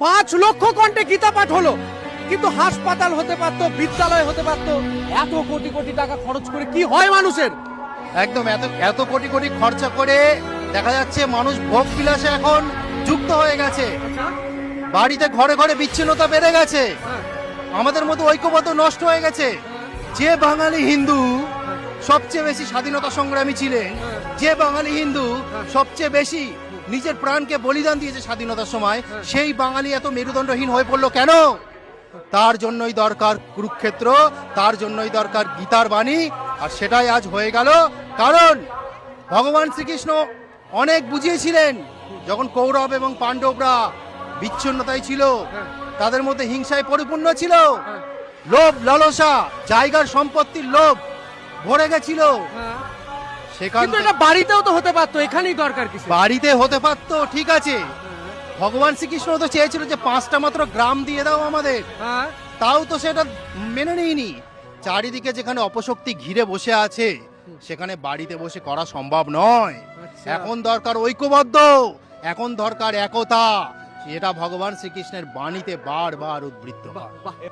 পাঁচ লক্ষ কণ্ঠে গীতা পাঠ হলো। কিন্তু হাসপাতাল হতে পারতো বিদ্যালয় হতে পারতো এত কোটি কোটি টাকা খরচ করে কি হয় মানুষের? একদম এত এত কোটি কোটি খরচা করে দেখা যাচ্ছে মানুষ ভোগ বিলাসে এখন যুক্ত হয়ে গেছে। বাড়িতে ঘরে ঘরে বিচ্ছিন্নতা বেড়ে গেছে। আমাদের মতো ঐক্যবদ্ধ নষ্ট হয়ে গেছে। যে বাঙালি হিন্দু সবচেয়ে বেশি স্বাধীনতা সংগ্রামী ছিলেন যে বাঙালি হিন্দু সবচেয়ে বেশি নিজের প্রাণকে বলিদান দিয়েছে স্বাধীনতার সময় সেই বাঙালি এত মেরুদণ্ডহীন হয়ে পড়ল কেন? তার জন্যই দরকার কুরুক্ষেত্র তার জন্যই দরকার গীতার বাণী আর সেটাই আজ হয়ে গেল। কারণ ভগবান শ্রীকৃষ্ণ অনেক বুঝিয়েছিলেন যখন কৌরব এবং পাণ্ডবরা বিচ্ছিন্নতায় ছিল তাদের মধ্যে হিংসায় পরিপূর্ণ ছিল। লোভ লালসা জায়গার সম্পত্তির লোভ ভরে গেছিল। সেখান কিন্তু এটা বাড়িতেও তো হতে পারতো এখানেই দরকার কিছু। বাড়িতে হতে পারতো ঠিক আছে। ভগবান শ্রীকৃষ্ণ তো চেয়েছিল যে পাঁচটা মাত্র গ্রাম দিয়ে দাও আমাদের। হ্যাঁ। তাও তো সেটা মেনে নিইনি। চারিদিকে যেখানে অপশক্তি ঘিরে বসে আছে সেখানে বাড়িতে বসে করা সম্ভব নয়। আচ্ছা। এখন দরকার ঐক্যবদ্ধ এখন দরকার একতা। এটা ভগবান শ্রীকৃষ্ণের বাণীতে বারবার উদ্বৃত্ত হয়।